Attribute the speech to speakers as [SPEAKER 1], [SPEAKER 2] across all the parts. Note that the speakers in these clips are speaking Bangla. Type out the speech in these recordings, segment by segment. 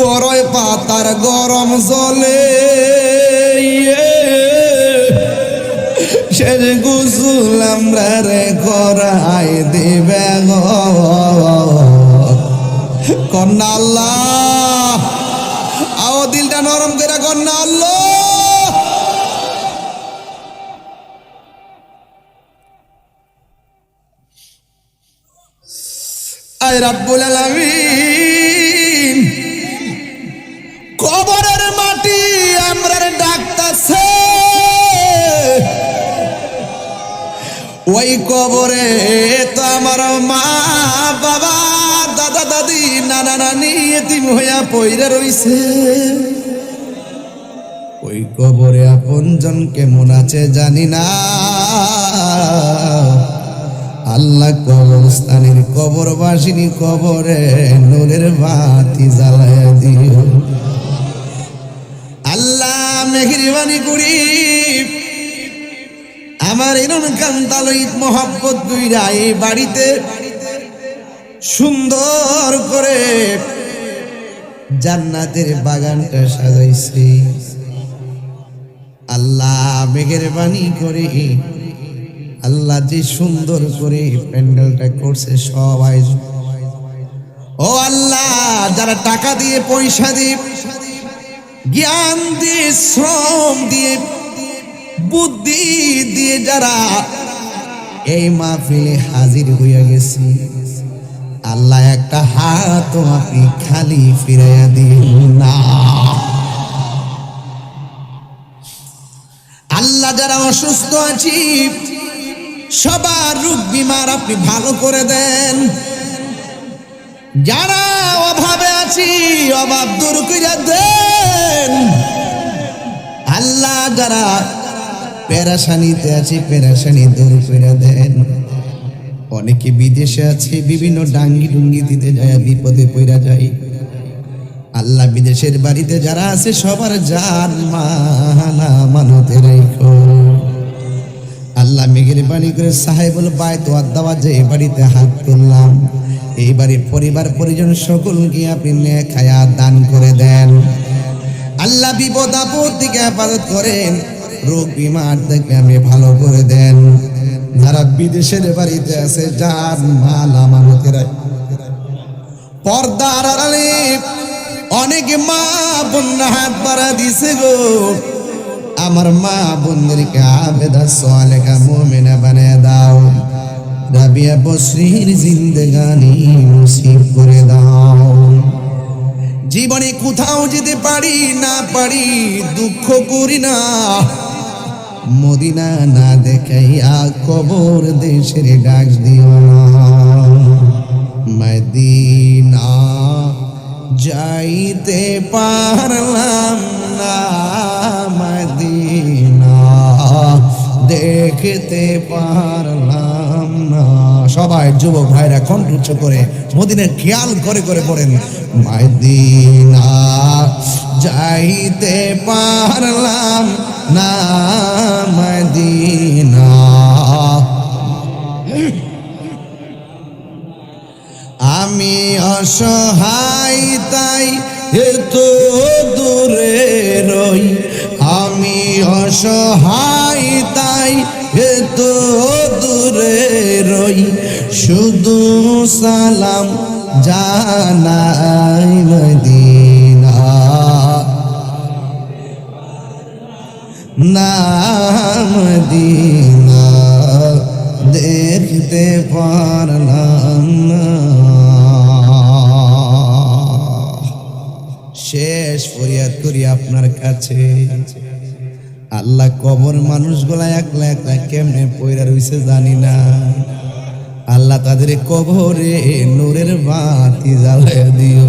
[SPEAKER 1] বড়ই পাতার গরম জলে। যে গুসুল আমরা রে করাই দিবে কন্যা আল্লাহ। আও দিলটা নরম করে কন্যা আল্লাহ। আয় রাব্বুল আলামিন। ওই কবরে তো আমার মা, বাবা, দাদা, দাদি, নানা, নানি, এতিম হইয়া পইরে রইছে। ওই কবরে আপনজন কেমন আছে জানি না। আল্লাহ কবরস্থানের কবর বাসিনী কবরে নূরের বাতি জ্বালায় দিও। আল্লাহ মেহরবানি করি আমার এরম কান্তালইত মহব্বত কইরা এই বাড়িতে সুন্দর করে জান্নাতের বাগানটা সাজাইছে। আল্লাহ মেঘের বাণী করে, আল্লাহ যে সুন্দর করে প্যান্ডেলটা করছে সবাই। ও আল্লাহ, যারা টাকা দিয়ে, পয়সা দিয়ে, জ্ঞান দিয়ে, শ্রম দিয়ে বুদ্ধি দিয়ে যারা এই মাহফিলে হাজির হইয়া গেছি, আল্লাহ একটা হাত আপনি খালি ফিরাইয়া দিন না। আল্লাহ যারা অসুস্থ আছি, সবার রোগ বিমার আপনি ভালো করে দেন। যারা অভাবে আছি, অভাব দূর করে দেন। আল্লাহ যারা পেরাশানিতে আছে পেরাশানি দূর করে দেন। অনেকে বিদেশে আছে, বিভিন্ন ডাঙ্গি ডুঙ্গি দিতে যায়, বিপদে পড়া যায়। আল্লাহ বিদেশের বাড়িতে যারা আছে, সবার জান মানা, মানতে রেখো। আল্লাহ মেঘের বাণী করে সাহেবুল বায় তো আদাওয়া যে বাড়িতে হাত তুললাম। এই বাড়ির পরিবার পরিজন সকলকে আপনি খায়া দান করে দেন। আল্লাহ বিপদ আপদ থেকে হেফাজত করেন। রোগ বিমার থেকে আমি ভালো করে দেন। যারা বিদেশের বাড়িতে আছে, যার মাল আমানতেরা পর্দার আড়ালে অনেক মা বন্যা হাত বাড়া দিছে গো। আমার মা বোনদেরকে আবেদা সোয়ালেখা মোমেনা বানিয়ে দাও। রাবিয়া বসরির জিন্দেগানি নসিব করে দাও। জীবনে কোথাও যেতে পারি না পারি, দুঃখ করি না। মদিনা না দেখাইয়া কবর দেশের ডাক দিও না। মদিনা যাইতে পারলাম না, মদিনা দেখতে পারলাম না। সবাই যুবক ভাইরা কণ্ঠ করে মদিনের খেয়াল করে করে পড়েন। মদিনা যাইতে পারলাম না আমি অসহায়, তাই এত দূরে রই। আমি অসহায়, তাই এত দূরে রই। শুধু সালাম জানাই মদিনা। নাম দিনা, দেখতে পারলাম শেষ ফরিয়াদ করি আপনার কাছে। আল্লাহ কবর মানুষগুলা একলা একলা কেমনে পয়রা রইছে জানি না। আল্লাহ তাদের কবরে নূরের বাতি জ্বালায় দিও।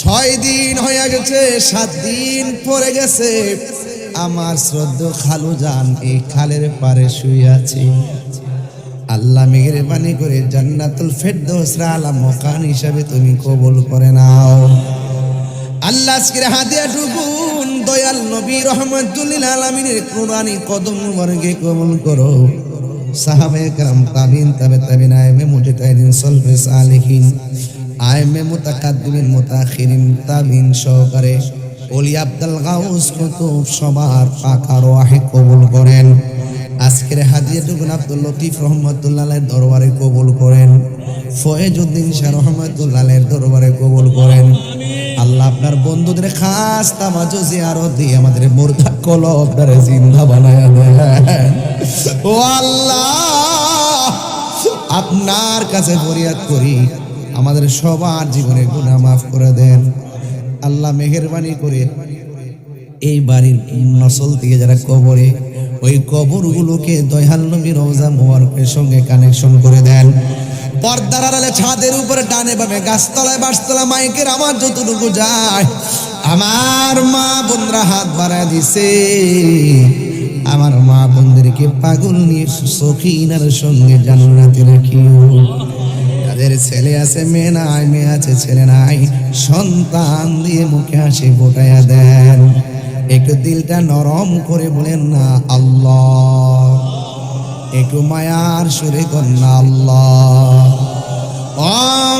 [SPEAKER 1] ছয় দিন হয়ে গেছে, সাত দিন পরে গেছে। আমার শ্রদ্ধ খালু যান এই খালের পারে শুয়ে আছে। মেঘের মেহরবানি করে জান্নাতুল ফেরদৌসরা আলা মকান হিসাবে তুমি কবুল করে নাও। আল্লাহ আজকের হাতিয়া টুকুন দয়াল নবী রহমতুল্লিল আলমিনের কোরআনি কদম বর্গে কবুল করো। সাহাবে কাম তাবিন, তাবে তাবিন আয়মে মুজে তাইদিন সলফে সালেহিন আয়মে মোতাকাদ্দিমিন, মোতাখিরিন, তাবিন সহকারে ওলি আব্দুল গাউস কুতুব সবার পাকা রোয়াহে কবুল করেন। আজকের হাদিয়াটুকুন আব্দুল লতিফ রহমতুল্লাহের দরবারে কবুল করেন। ফয়েজউদ্দিন শাহ রহমতুল্লাহের দরবারে কবুল করেন। আল্লাহ আপনার বন্ধুদের খাস তামাজো জিয়ারত দিয়ে আমাদের মুর্দা কলব জিন্দা বানায় দেন ও আল্লাহ, আপনার কাছে ফরিয়াদ করি। আমাদের সবার জীবনে গুনাহ মাফ করে দেন। আল্লাহ মেহেরবানি করে এই বাড়ির নসল থেকে যারা কবরে, ওই কবরগুলোকে দয়াল নবী রওজা মোবারকের সঙ্গে কানেকশন করে দেন। পর্দার আড়ালে ছাদের উপরে ডানে বামে গাছতলায় বাসতলা মাইকের আমার যতটুকু যায়, আমার মা বোনরা হাত বাড়ায় দিছে। আমার মা বোনদেরকে পাগল নিয়ে সখিনার সঙ্গে জান্নাতে রাখিও। যাদের ছেলে আছে, মেয়ে নাই, মেয়ে আছে, ছেলে নাই। সন্তান দিয়ে মুখে হাসি ফোটাইয়া দেন। একটু দিলটা নরম করে বলেন, না, আল্লাহ। একটু মায়ার সুরে কন্যা আল্লাহ।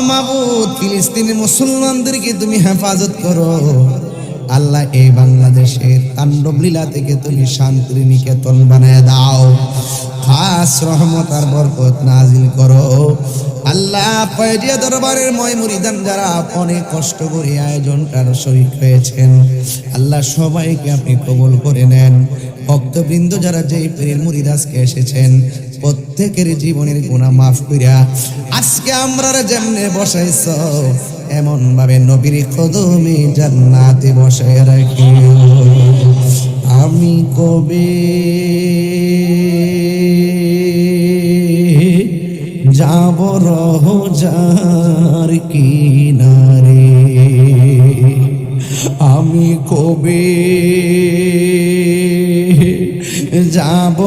[SPEAKER 1] মাবুদ, ফিলিস্তিনি মুসলমানদেরকে তুমি হেফাজত করো। আল্লাহ, এই বাংলাদেশের তাণ্ডব লীলা থেকে তুমি শান্তির নিকেতন বানায় দাও। খাস রহমত আর বরকত নাজিল করো। আল্লাহ পয়ডিয়া দরবারের ময় মুরিদান যারা অনেক কষ্ট করে আয়োজনটার শরিক হয়েছেন, আল্লাহ সবাইকে আপনি কবুল করে নেন। ভক্তবৃন্দ যারা যেই পীরের মুরিদাসকে এসেছেন, প্রত্যেকের জীবনের গুণা মাফ কইরা, আজকে আমরা যেমনে বসাইছ এমন ভাবে নবীর কদমে জান্নাতে বসায় রাখি আমি কবে যাব রহজার কিনারে। আমি কবে যাব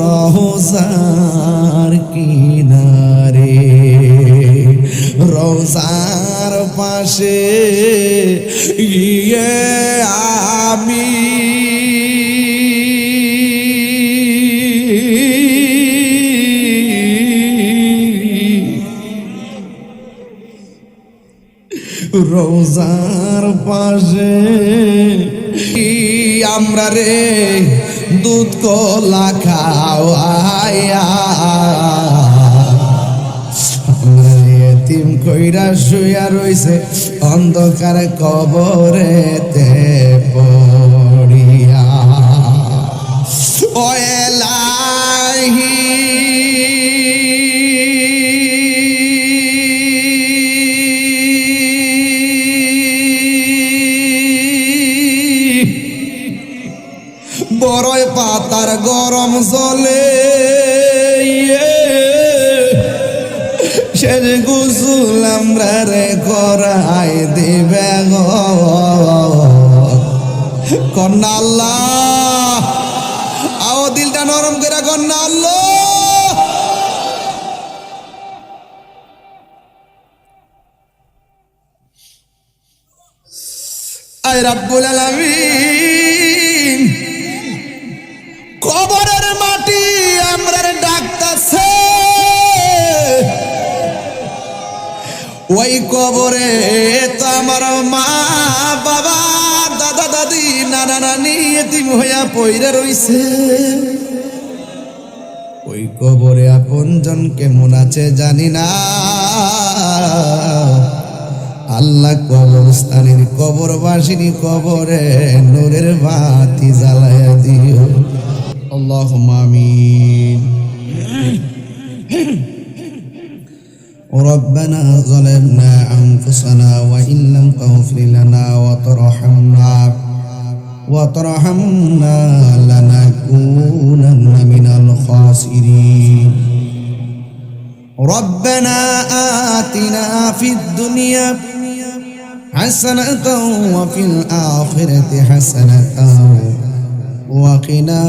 [SPEAKER 1] রহজার কিনারে? রোজার পাশে গিয়ে আমি রোজার পাশে আমরা রে দুধ কলা খাওয়াইয়া কইরা শুয়া রইছে অন্ধকার কবরেতে পড়িয়া দিবে গো। কন্যা আল্লাহ। আও দিলটা নরম করে কন্যা আল্লাহ। কবরের মাটি আমরা ডাকতাছে। ওই কবরে আমার মা বাবা, দাদা, দাদি, নানা, নানি, এতিম হইয়া পইরা রইছে। ওই কবরে আপনজন কেমন আছে জানি না। আল্লাহ কবরস্থানের কবরবাসিনী কবরে নূরের বাতি জ্বালায়া দিও। আল্লাহ আমিন। ربنا ظلمنا أنفسنا وإن لم تغفر لنا وترحمنا وترحمنا لنكونن من الخاسرين. ربنا آتنا في الدنيا حسنة وفي الآخرة حسنة وقنا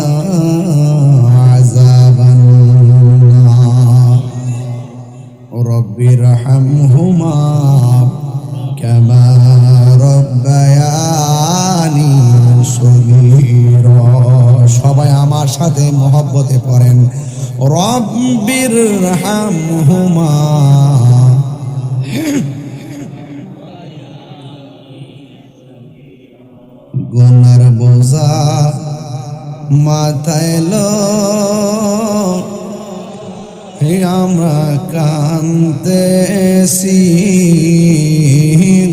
[SPEAKER 1] عذاب النار. সবাই আমার সাথে মহব্বতে পড়েন। রব্বির গুনার বোঝা মাথায় আমরা কান্তেছি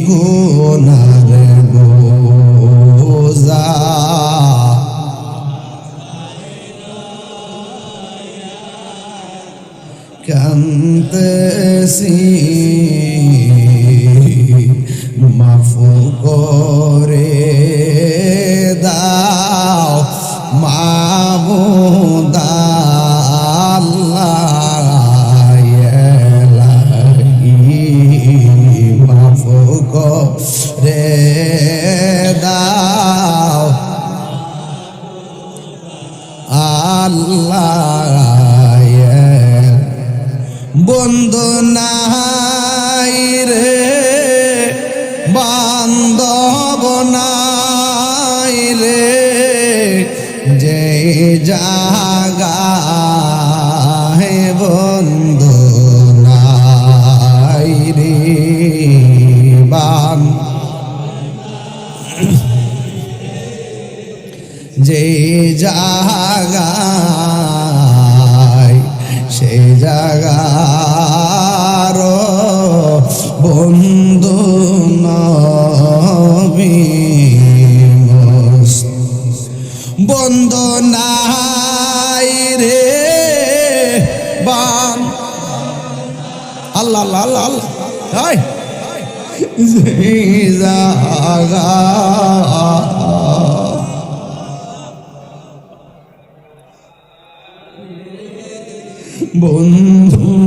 [SPEAKER 1] গুনার বোঝা। কান্তেছি মাফু করে দাও মাবুদাল্লাহ আল্লাহ বন্ধু নাই রে, বান্ধব নাই রে, যে জাগা হে বন্ধু নাই রে, বান, যে জাগায় সে জাগার বন্ধু নবী বন্ধু নাই রে বান। আল্লাহ আল্লাহ আল্লাহ আল্লাহ। যে জাগা বন্ধু